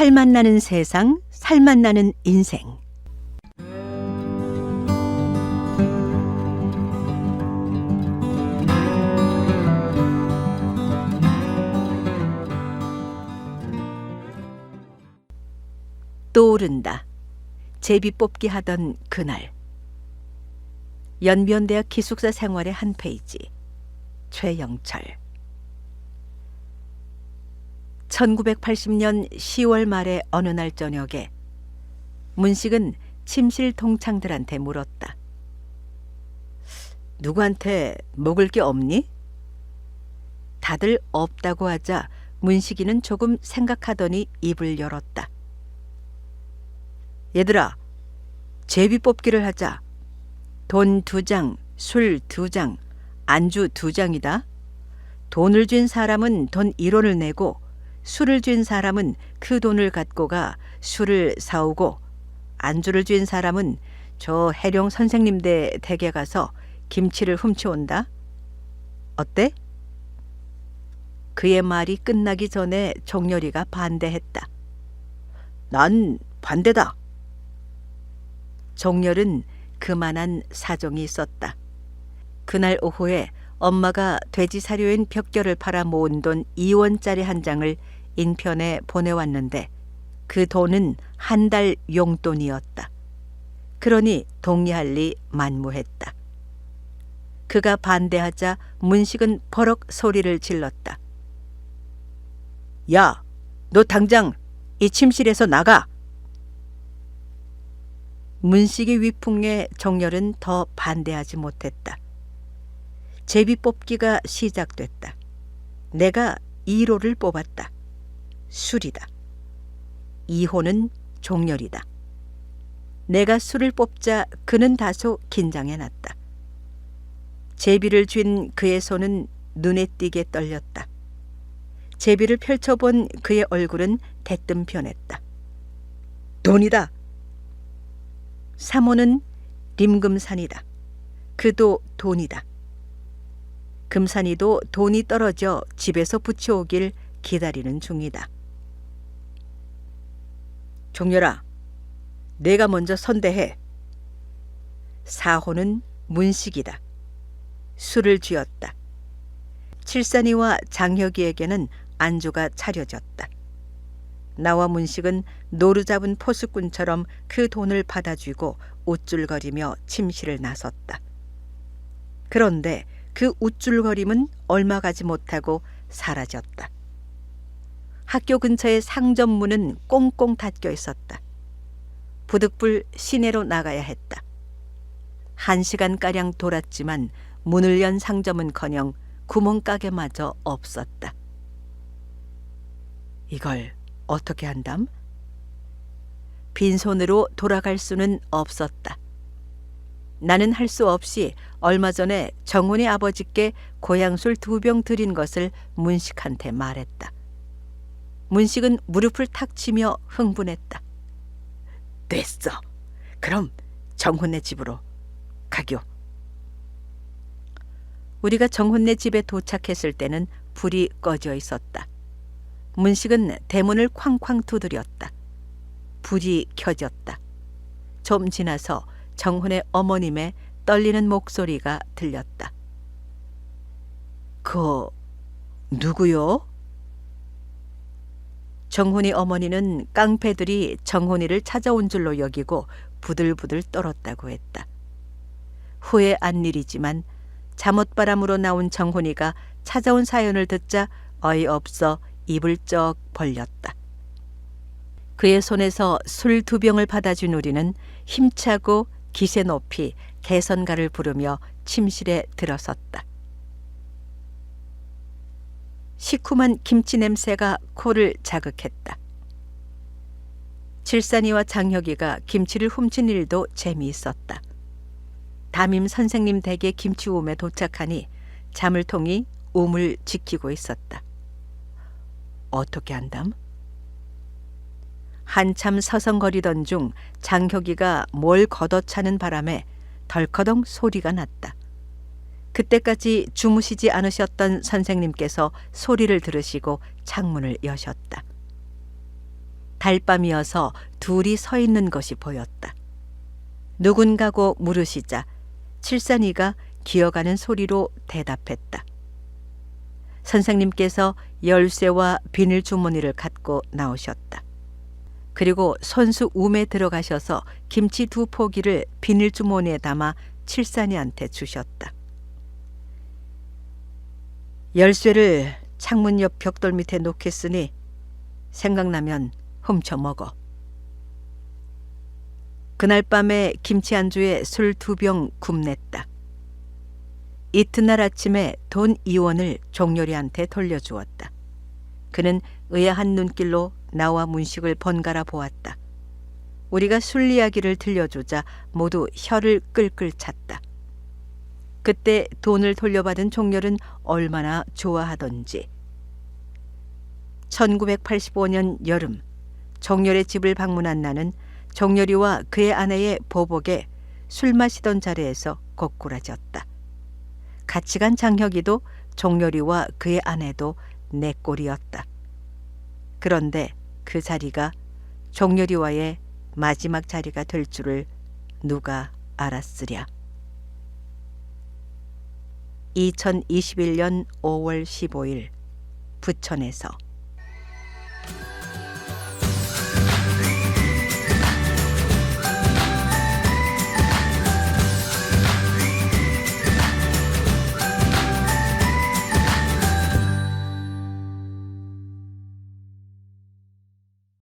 살맛 나는 세상, 살맛 나는 인생. 떠오른다. 제비 뽑기 하던 그날. 연변대학 기숙사 생활의 한 페이지. 최영철. 1980년 10월 말의 어느 날 저녁에 문식은 침실 동창들한테 물었다. 누구한테 먹을 게 없니? 다들 없다고 하자 문식이는 조금 생각하더니 입을 열었다. 얘들아, 제비 뽑기를 하자. 돈 두 장, 술 두 장, 안주 두 장이다. 돈을 준 사람은 돈 1원을 내고 술을 준 사람은 그 돈을 갖고 가 술을 사오고 안주를 준 사람은 저 해룡 선생님 댁 댁에 가서 김치를 훔쳐온다. 어때? 그의 말이 끝나기 전에 종렬이가 반대했다. 난 반대다. 종렬은 그만한 사정이 있었다. 그날 오후에 엄마가 돼지 사료인 벽결을 팔아 모은 돈 2원짜리 한 장을 인편에 보내왔는데 그 돈은 한 달 용돈이었다. 그러니 동의할 리 만무했다. 그가 반대하자 문식은 버럭 소리를 질렀다. 야, 너 당장 이 침실에서 나가! 문식의 위풍에 정열은 더 반대하지 못했다. 제비 뽑기가 시작됐다. 내가 1호를 뽑았다. 술이다. 2호는 종렬이다. 내가 술을 뽑자 그는 다소 긴장해 놨다. 제비를 쥔 그의 손은 눈에 띄게 떨렸다. 제비를 펼쳐본 그의 얼굴은 대뜸 변했다. 돈이다. 3호는 림금산이다. 그도 돈이다. 금산이도 돈이 떨어져 집에서 붙여오길 기다리는 중이다. 종렬아, 내가 먼저 선대해. 사호는 문식이다. 술을 쥐었다. 칠산이와 장혁이에게는 안주가 차려졌다. 나와 문식은 노루 잡은 포수꾼처럼 그 돈을 받아쥐고 우쭐거리며 침실을 나섰다. 그런데 그 우쭐거림은 얼마 가지 못하고 사라졌다. 학교 근처의 상점 문은 꽁꽁 닫혀 있었다. 부득불 시내로 나가야 했다. 한 시간가량 돌았지만 문을 연 상점은커녕 구멍가게마저 없었다. 이걸 어떻게 한담? 빈손으로 돌아갈 수는 없었다. 나는 할 수 없이 얼마 전에 정훈이 아버지께 고향술 두 병 드린 것을 문식한테 말했다. 문식은 무릎을 탁 치며 흥분했다. 됐어. 그럼 정훈네 집으로 가교. 우리가 정훈네 집에 도착했을 때는 불이 꺼져 있었다. 문식은 대문을 쾅쾅 두드렸다. 불이 켜졌다. 좀 지나서 정훈의 어머님의 떨리는 목소리가 들렸다. 그 누구요? 정훈이 어머니는 깡패들이 정훈이를 찾아온 줄로 여기고 부들부들 떨었다고 했다. 후에 안 일이지만 잠옷바람으로 나온 정훈이가 찾아온 사연을 듣자 어이없어 입을 쩍 벌렸다. 그의 손에서 술 두 병을 받아준 우리는 힘차고 기세 높이 개선가를 부르며 침실에 들어섰다. 시큼한 김치 냄새가 코를 자극했다. 칠산이와 장혁이가 김치를 훔친 일도 재미있었다. 담임 선생님 댁의 김치움에 도착하니 자물통이 우물 지키고 있었다. 어떻게 한담? 한참 서성거리던 중 장혁이가 뭘 걷어차는 바람에 덜커덩 소리가 났다. 그때까지 주무시지 않으셨던 선생님께서 소리를 들으시고 창문을 여셨다. 달밤이어서 둘이 서 있는 것이 보였다. 누군가고 물으시자 칠산이가 기어가는 소리로 대답했다. 선생님께서 열쇠와 비닐 주머니를 갖고 나오셨다. 그리고 손수 움에 들어가셔서 김치 두 포기를 비닐 주머니에 담아 칠산이한테 주셨다. 열쇠를 창문 옆 벽돌 밑에 놓겠으니 생각나면 훔쳐 먹어. 그날 밤에 김치 안주에 술 두 병 굽냈다. 이튿날 아침에 돈 2원을 종렬이한테 돌려주었다. 그는 의아한 눈길로 나와 문식을 번갈아 보았다. 우리가 술 이야기를 들려주자 모두 혀를 끌끌 찼다. 그때 돈을 돌려받은 종렬은 얼마나 좋아하던지. 1985년 여름 정렬의 집을 방문한 나는 정렬이와 그의 아내의 보복에 술 마시던 자리에서 고꾸라졌다. 같이 간 장혁이도 정렬이와 그의 아내도 내 꼴이었다. 그런데 그 자리가 정렬이와의 마지막 자리가 될 줄을 누가 알았으랴. 2021년 5월 15일 부천에서